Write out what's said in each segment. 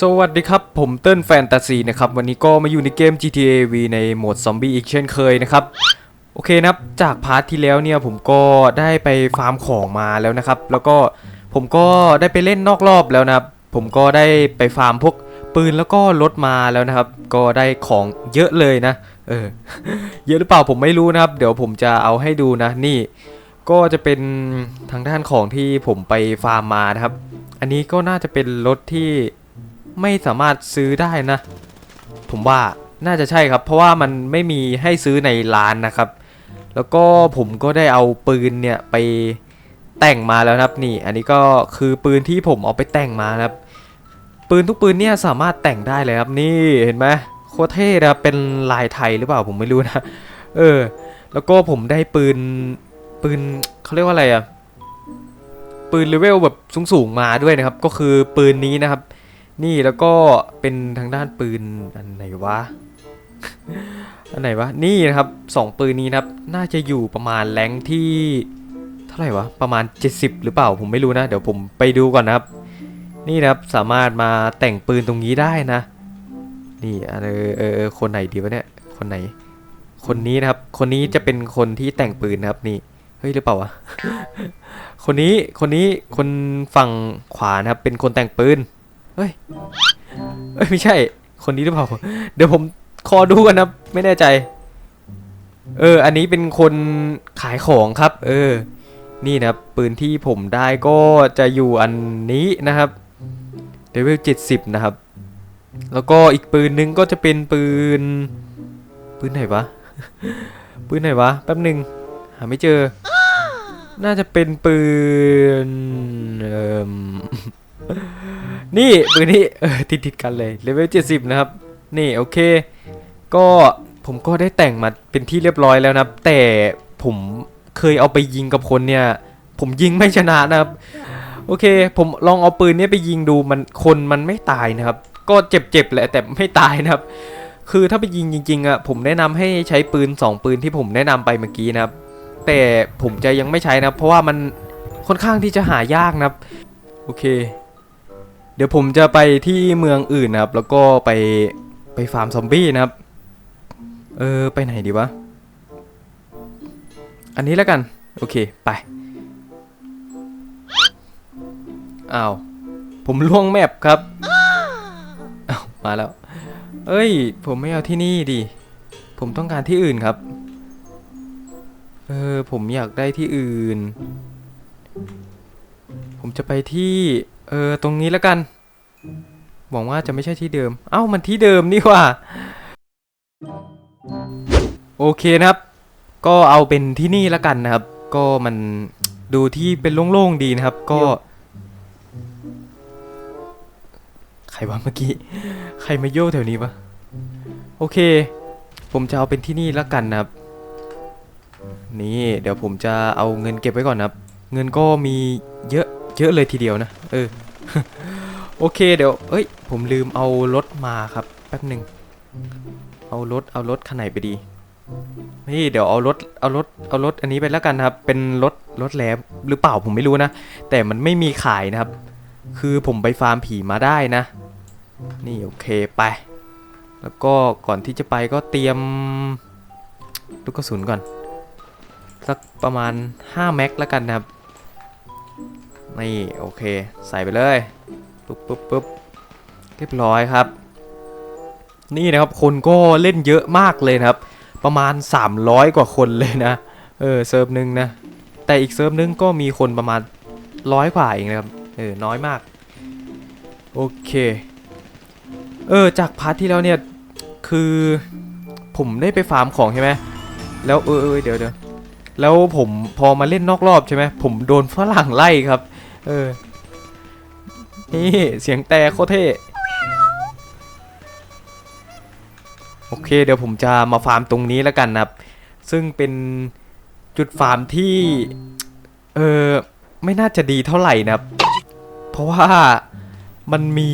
สวัสดีครับ ผมเติ้ลแฟนตาซีนะครับ วันนี้ก็มาอยู่ในเกม GTA V ในโหมดซอมบี้อีกเช่นเคยนะครับ โอเคนะครับ จากพาร์ทที่แล้วเนี่ยผมก็ได้ไปฟาร์มของมาแล้วนะครับ แล้วก็ผมก็ได้ไปเล่นนอกรอบแล้วนะครับ ผมก็ได้ไปฟาร์มพวกปืนแล้วก็รถมาแล้วนะครับ ก็ได้ของเยอะเลยนะ เออ เยอะหรือเปล่าผมไม่รู้นะครับ เดี๋ยวผมจะเอาให้ดูนะ นี่ก็จะเป็นทางด้านของที่ผมไปฟาร์มมานะครับ อันนี้ก็น่าจะเป็นรถที่ ไม่สามารถซื้อได้นะ ผมว่าน่าจะใช่ครับ เพราะว่ามันไม่มีให้ซื้อในร้านนะครับ แล้วก็ผมก็ได้เอาปืนเนี่ยไปแต่งมาแล้วครับนี่ อันนี้ก็คือปืนที่ผมเอาไปแต่งมาครับ ปืนทุกปืนเนี่ยสามารถแต่งได้เลยครับนี่เห็นไหมโคตรเท่นะเป็นลายไทยหรือเปล่าผมไม่รู้นะเออ แล้วก็ผมได้ปืนปืนเขาเรียกว่าอะไรอะปืนเลเวลแบบสูงๆมาด้วยนะครับ ก็คือปืนนี้นะครับ นี่แล้วก็เป็นทางด้านปืนอันไหนวะ อันไหนวะ นี่นะครับสองปืนนี้นะครับ น่าจะอยู่ประมาณแรงที่เท่าไหร่วะ ประมาณ 70 หรือเปล่าผมไม่รู้นะ เดี๋ยวผมไปดูก่อนนะครับ นี่นะครับสามารถมาแต่งปืนตรงนี้ได้นะ นี่ออเออเออคนไหนดีวะเนี่ย คนไหน คนนี้นะครับ คนนี้จะเป็นคนที่แต่งปืนนะครับนี่เฮ้ยหรือเปล่าวะ คนนี้ คนนี้ คนฝั่งขวานะครับ เป็นคนแต่งปืน เฮ้ยเอ้ยไม่ใช่ คนนี้หรือเปล่า เดี๋ยวผมคอดูกันนะไม่แน่ใจ เออ อันนี้เป็นคนขายของครับ เออ นี่นะครับปืนที่ผมได้ก็จะอยู่อันนี้นะครับเลเวล70นะครับ แล้วก็อีกปืนนึงก็จะเป็นปืน ปืนไหนวะ ปืนไหนวะ แป๊บหนึ่งหาไม่เจอ น่าจะเป็นปืน เอ่ม นี่ปืนนี้เออติดติดๆกันเลยเลเวล70 นะครับ นี่โอเค ก็ผมก็ได้แต่งมาเป็นที่เรียบร้อยแล้วนะครับ แต่ผมเคยเอาไปยิงกับคนเนี่ย ผมยิงไม่ชนะนะครับ โอเค ผมลองเอาปืนเนี้ยไปยิงดูมันคนมันไม่ตายนะครับ ก็เจ็บๆแหละแต่ไม่ตายนะครับ คือถ้าไปยิงจริงๆอะผมแนะนำให้ใช้ปืน 2 ปืนที่ผมแนะนำไปเมื่อกี้นะครับ แต่ผมจะยังไม่ใช้นะเพราะว่ามันค่อนข้างที่จะหายากนะครับ โอเค เดี๋ยวผมจะไปที่เมืองอื่นนะครับ แล้วก็ไปไปฟาร์มซอมบี้นะครับ เออไปไหนดีวะ อันนี้แล้วกัน โอเคไป อ้าว ผมล่วงแมปครับ อ้าว มาแล้ว เอ้ย ผมไม่เอาที่นี่ดิ ผมต้องการที่อื่นครับ เออ ผมอยากได้ที่อื่น ผมจะไปที่ เออ ตรงนี้แล้วกัน หวังว่าจะไม่ใช่ที่เดิม เอ้า มันที่เดิมนี่ว่า โอเคนะครับ ก็เอาเป็นที่นี่แล้วกันนะครับ ก็มันดูที่เป็นโล่งๆดีนะครับ ก็ ใครวะเมื่อกี้ ใครมาโย่แถวนี้วะโอเค ผมจะเอาเป็นที่นี่แล้วกันนะครับ นี่ เดี๋ยวผมจะเอาเงินเก็บไว้ก่อนนะครับ เงินก็มีเยอะ เยอะเลยทีเดียวนะ เออ โอเคเดี๋ยว เอ้ย ผมลืมเอารถมาครับ แป๊บหนึ่ง เอารถ เอารถคันไหนไปดี นี่เดี๋ยวเอารถ เอารถ เอารถอันนี้ไปแล้วกันนะครับ เป็นรถ รถแลบหรือเปล่าผมไม่รู้นะ แต่มันไม่มีขายนะครับ คือผมไปฟาร์มผีมาได้นะ นี่โอเคไป แล้วก็ก่อนที่จะไปก็เตรียมลูกกระสุนก่อน สักประมาณ 5 แม็กแล้วกันนะครับ นี่ โอเค ใส่ไปเลยปุ๊บปุ๊บปุ๊บเรียบร้อยครับ นี่นะครับคนก็เล่นเยอะมากเลยนะครับ ประมาณ 300 กว่าคนเลยนะ เออเซิร์ฟหนึ่งนะ แต่อีกเซิร์ฟหนึงก็มีคนประมาณร้อยกว่าเองนะครับ เออ น้อยมาก โอเค เออ จากพาร์ทที่แล้วเนี่ย คือผมได้ไปฟาร์มของใช่ไหม แล้วเออเออเดี๋ยวเดี๋ยวแล้วผมพอมาเล่นนอกรอบใช่ไหมผมโดนฝรั่งไล่ครับ เออ นี่เสียงแต่โคตรเท่ โอเค เดี๋ยวผมจะมาฟาร์มตรงนี้แล้วกันนะครับ ซึ่งเป็นจุดฟาร์มที่ เออไม่น่าจะดีเท่าไหร่นะครับ เพราะว่ามันมี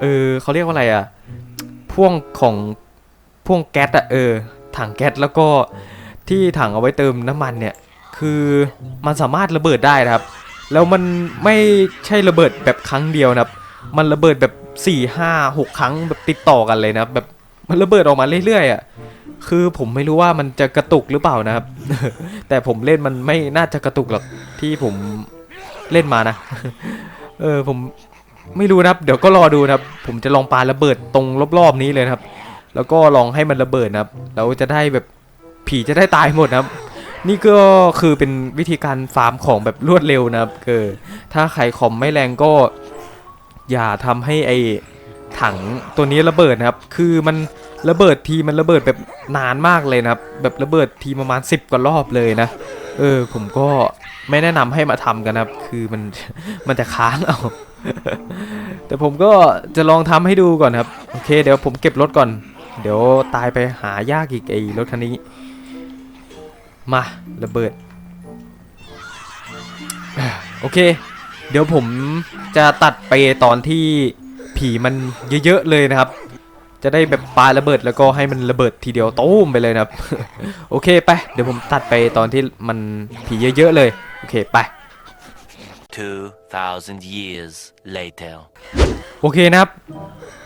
เออเขาเรียกว่าอะไรอะพ่วงของพ่วงแก๊สอะเออ ถังแก๊สแล้วก็ที่ถังเอาไว้เติมน้ำมันเนี่ย คือมันสามารถระเบิดได้นะครับ แล้วมันไม่ใช่ระเบิดแบบครั้งเดียวนะครับ มันระเบิดแบบ4ี่ห้าหกครั้งแบบติดต่อกันเลยนะครับแบบมันระเบิดออกมาเรื่อยๆอะคือผมไม่รู้ว่ามันจะกระตุกหรือเปล่านะครับ แต่ผมเล่นมันไม่น่าจะกระตุกหรอกที่ผมเล่นมานะ เออผมไม่รู้นะครับ เดี๋ยวก็รอดูนะครับ ผมจะลองปาระเบิดตรงรอบๆนี้เลยนะครับ แล้วก็ลองให้มันระเบิดนะครับแล้วจะได้แบบผีจะได้ตายหมดนะครับ นี่ก็คือเป็นวิธีการฟาร์มของแบบรวดเร็วนะครับเออถ้าใครคอมไม่แรงก็ อย่าทำให้ไอถังตัวนี้ระเบิดนะครับ คือมันระเบิดทีมันระเบิดแบบนานมากเลยนะครับ แบบระเบิดทีประมาณ 10 กว่ารอบเลยนะ เออ ผมก็ไม่แนะนำให้มาทำกันนะครับ คือมันมันจะค้างเอา แต่ผมก็จะลองทำให้ดูก่อนครับ โอเค เดี๋ยวผมเก็บรถก่อน เดี๋ยวตายไปหายากอีกไอ้รถคันนี้ มาระเบิด โอเค เดี๋ยวผมจะตัดไปตอนที่ผีมันเยอะๆเลยนะครับ จะได้แบบปาระเบิดแล้วก็ให้มันระเบิดทีเดียวตุ้มไปเลยนะครับ โอเคไป เดี๋ยวผมตัดไปตอนที่มันผีเยอะๆเลย โอเคไป 2,000 years later. โอเคนะครับ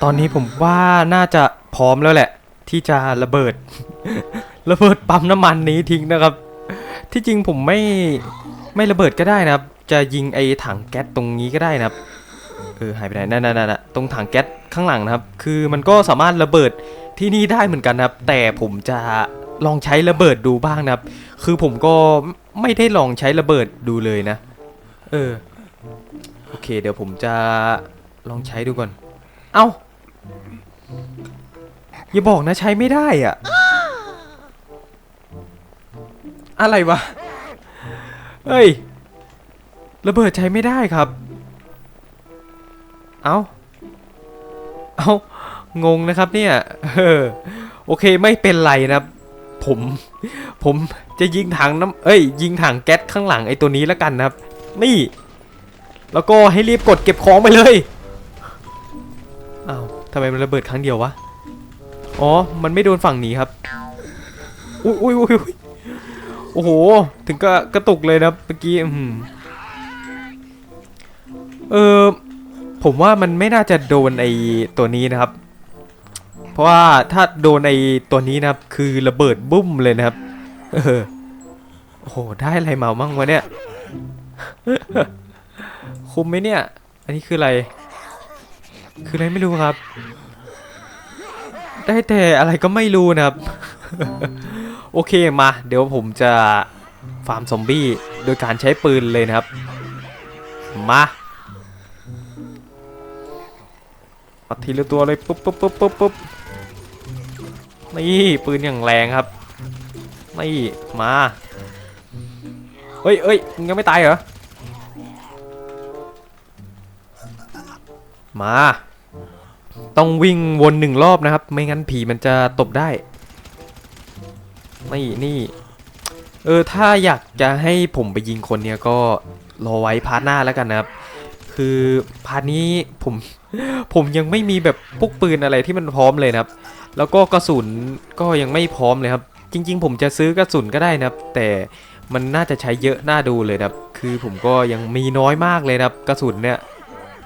ตอนนี้ผมว่าน่าจะพร้อมแล้วแหละ ที่จะระเบิด ระเบิดปั๊มน้ำมันนี้ทิ้งนะครับ ที่จริงผมไม่ไม่ระเบิดก็ได้นะครับ จะยิงไอ้ถังแก๊สตรงนี้ก็ได้นะครับเออหายไปไหนนั่นนั่นนั่นตรงถังแก๊สข้างหลังนะครับ คือมันก็สามารถระเบิดที่นี่ได้เหมือนกันนะครับ แต่ผมจะลองใช้ระเบิดดูบ้างนะครับ คือผมก็ไม่ได้ลองใช้ระเบิดดูเลยนะ เออโอเค เดี๋ยวผมจะลองใช้ดูก่อน เอ้าอย่าบอกนะใช้ไม่ได้อะ อะไรวะ เฮ้ย ระเบิดใช้ไม่ได้ครับ เอ้าเอ้างงนะครับเนี่ยเออโอเคไม่เป็นไรนะครับ ผม ผมจะยิงถังน้ำเอ้ย ยิงถังแก๊สข้างหลังไอ้ตัวนี้แล้วกันนะครับ นี่ แล้วก็ให้รีบกดเก็บของไปเลยอ้าวทำไมมันระเบิดครั้งเดียววะ อ๋อ มันไม่โดนฝั่งนี้ครับ อุ้ยอุ้ยอุ้ยอุ๊ย โอ้โห ถึงก็กระตุกเลยนะเมื่อกี้อื้อหือเออผมว่ามันไม่น่าจะโดนไอตัวนี้นะครับ เพราะว่าถ้าโดนไอตัวนี้นะครับ คือระเบิดบุ้มเลยนะครับ เออโอ้โหได้อะไรมามั่งวะเนี่ย คุมไหมเนี่ย อันนี้คืออะไร คืออะไรไม่รู้ครับ ได้แต่อะไรก็ไม่รู้นะครับ โอเคมา เดี๋ยวผมจะฟาร์มซอมบี้โดยการใช้ปืนเลยนะครับมาเอาทีละตัวเลยปุ๊บปุ๊บปุ๊บปุ๊บปุ๊บนี่ปืนอย่างแรงครับนี่มาเฮ้ยเอ้ยมึงยังไม่ตายเหรอ มา ต้องวิ่งวนหนึ่งรอบนะครับ ไม่งั้นผีมันจะตบได้ นี่นี่ เออ ถ้าอยากจะให้ผมไปยิงคนเนี้ยก็รอไว้พาร์ทหน้าแล้วกันนะครับ คือพาร์ทนี้ผมผมยังไม่มีแบบพวกปืนอะไรที่มันพร้อมเลยนะครับ แล้วก็กระสุนก็ยังไม่พร้อมเลยครับ จริง ๆ ผมจะซื้อกระสุนก็ได้นะครับ แต่มันน่าจะใช้เยอะน่าดูเลยนะครับ คือผมก็ยังมีน้อยมากเลยนะครับกระสุนเนี่ย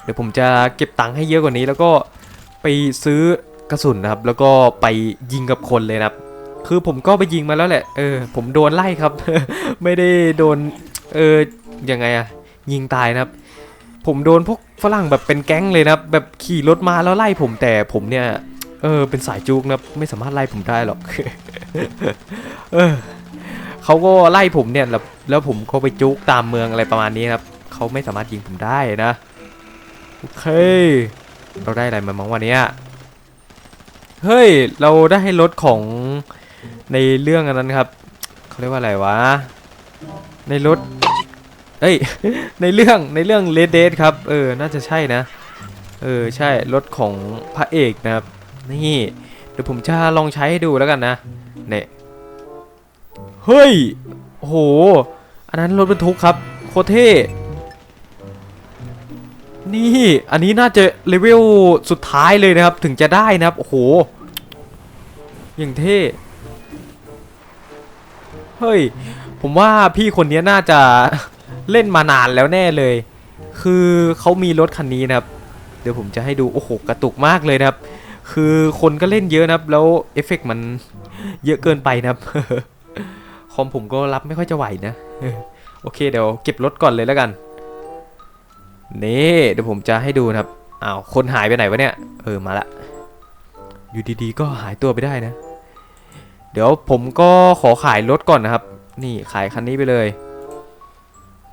เดี๋ยวผมจะเก็บตังค์ให้เยอะกว่านี้ แล้วก็ไปซื้อกระสุนนะครับ แล้วก็ไปยิงกับคนเลยนะครับ คือผมก็ไปยิงมาแล้วแหละ เออ ผมโดนไล่ครับ ไม่ได้โดน เออ ยังไงอะยิงตายนะครับ ผมโดนพวกฝรั่งแบบเป็นแก๊งเลยนะแบบขี่รถมาแล้วไล่ผมแต่ผมเนี่ย เออ เป็นสายจุกนะไม่สามารถไล่ผมได้หรอก เออเขาก็ไล่ผมเนี่ยแล้วแล้วผมก็ไปจุกตามเมืองอะไรประมาณนี้นะครับเขาไม่สามารถยิงผมได้นะ โอเค เราได้อะไรมาบ้างวันนี้เฮ้ย เราได้รถของ ในเรื่องอันนั้นครับเขาเรียกว่าอะไรวะ ในรถเอ้ย ในเรื่องในเรื่อง Red Dead ครับ เออ น่าจะใช่นะ เออ ใช่ รถของพระเอกนะครับ นี่ เดี๋ยวผมจะลองใช้ให้ดูแล้วกันนะ เนี่ย เฮ้ย โห อันนั้นรถบรรทุกครับ โคเท่ นี่ อันนี้น่าจะเลเวลสุดท้ายเลยนะครับ ถึงจะได้นะครับ โอ้โห อย่างเท่ เฮ้ย ผมว่าพี่คนนี้น่าจะเล่นมานานแล้วแน่เลย คือเขามีรถคันนี้นะครับ เดี๋ยวผมจะให้ดู โอ้โห กระตุกมากเลยนะครับ คือคนก็เล่นเยอะนะครับ แล้วเอฟเฟกต์มันเยอะเกินไปนะครับ คอมผมก็รับไม่ค่อยจะไหวนะ โอเคเดี๋ยวเก็บรถก่อนเลยแล้วกัน นี่เดี๋ยวผมจะให้ดูนะครับ อ้าว คนหายไปไหนวะเนี่ย เออ มาละ อยู่ดีๆ ก็หายตัวไปได้นะ เดี๋ยวผมก็ขอขายรถก่อนนะครับ นี่ขายคันนี้ไปเลย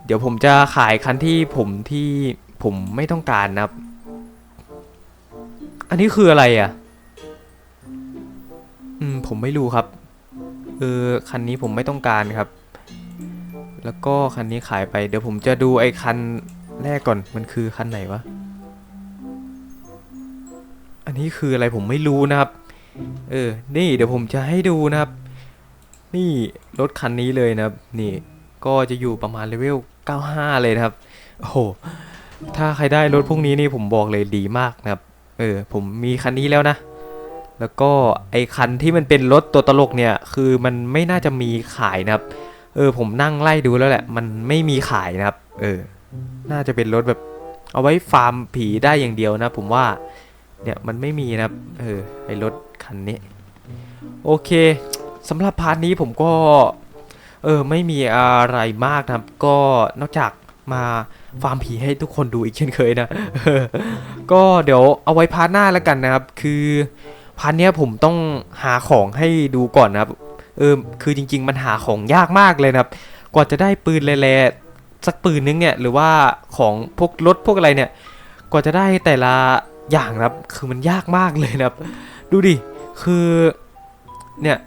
เดี๋ยวผมจะขายคันที่ผมที่ผมไม่ต้องการนะครับ อันนี้คืออะไรอะ อืมผมไม่รู้ครับ เออคันนี้ผมไม่ต้องการครับ แล้วก็คันนี้ขายไป เดี๋ยวผมจะดูไอ้คันแรกก่อน มันคือคันไหนวะ อันนี้คืออะไรผมไม่รู้นะครับ เออ นี่เดี๋ยวผมจะให้ดูนะครับ นี่รถคันนี้เลยนะครับ นี่ก็จะอยู่ประมาณเลเวล 95 เลยนะครับ โอ้โห ถ้าใครได้รถพวกนี้นี่ผมบอกเลยดีมากนะครับ เออ ผมมีคันนี้แล้วนะ แล้วก็ไอคันที่มันเป็นรถตัวตลกเนี่ย คือมันไม่น่าจะมีขายนะครับ เออ ผมนั่งไล่ดูแล้วแหละ มันไม่มีขายนะครับ เออ น่าจะเป็นรถแบบเอาไว้ฟาร์มผีได้อย่างเดียวนะ ผมว่า เนี่ยมันไม่มีนะครับ เออ ไอรถ คันนี้ โอเคสำหรับพาร์ทนี้ผมก็ เออ ไม่มีอะไรมากนะครับ ก็นอกจากมาฟาร์มผีให้ทุกคนดูอีกเช่นเคยนะ ก็เดี๋ยวเอาไว้พาร์ทหน้าแล้วกันนะครับ คือพาร์ทเนี้ยผมต้องหาของให้ดูก่อนนะครับ เออ คือจริง ๆ มันหาของยากมากเลยนะครับ กว่าจะได้ปืนแร่ๆสักปืนนึงเนี่ย หรือว่าของพวกรถพวกอะไรเนี่ย กว่าจะได้แต่ละอย่างนะครับ คือมันยากมากเลยนะครับ ดูดิ คือเนี่ย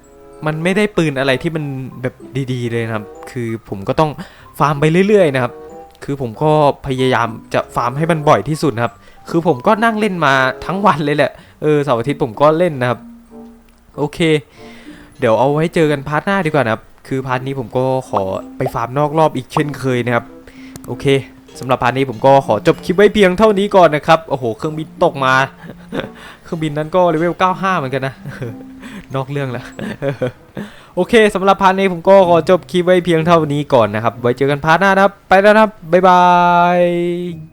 มันไม่ได้ปืนอะไรที่มันแบบดีๆเลยนะครับ คือผมก็ต้องฟาร์มไปเรื่อยๆนะครับ คือผมก็พยายามจะฟาร์มให้มันบ่อยที่สุดนะครับ คือผมก็นั่งเล่นมาทั้งวันเลยแหละ เออเสาร์อาทิตย์ผมก็เล่นนะครับ โอเค เดี๋ยวเอาไว้เจอกันพาร์ทหน้าดีกว่านะครับ คือพาร์ทนี้ผมก็ขอไปฟาร์มนอกรอบอีกเช่นเคยนะครับ โอเค สำหรับพาร์ทนี้ผมก็ขอจบคลิปไว้เพียงเท่านี้ก่อนนะครับ โอ้โห เครื่องบินตกมา เครื่องบินนั้นก็เลเวล 95 เหมือนกันนะ นอกเรื่องแล้วโอเคสำหรับพาร์ทนี้ผมก็ขอจบคลิปไว้เพียงเท่านี้ก่อนนะครับ ไว้เจอกันพาร์ทหน้านะครับ ไปแล้วนะครับ บ๊ายบาย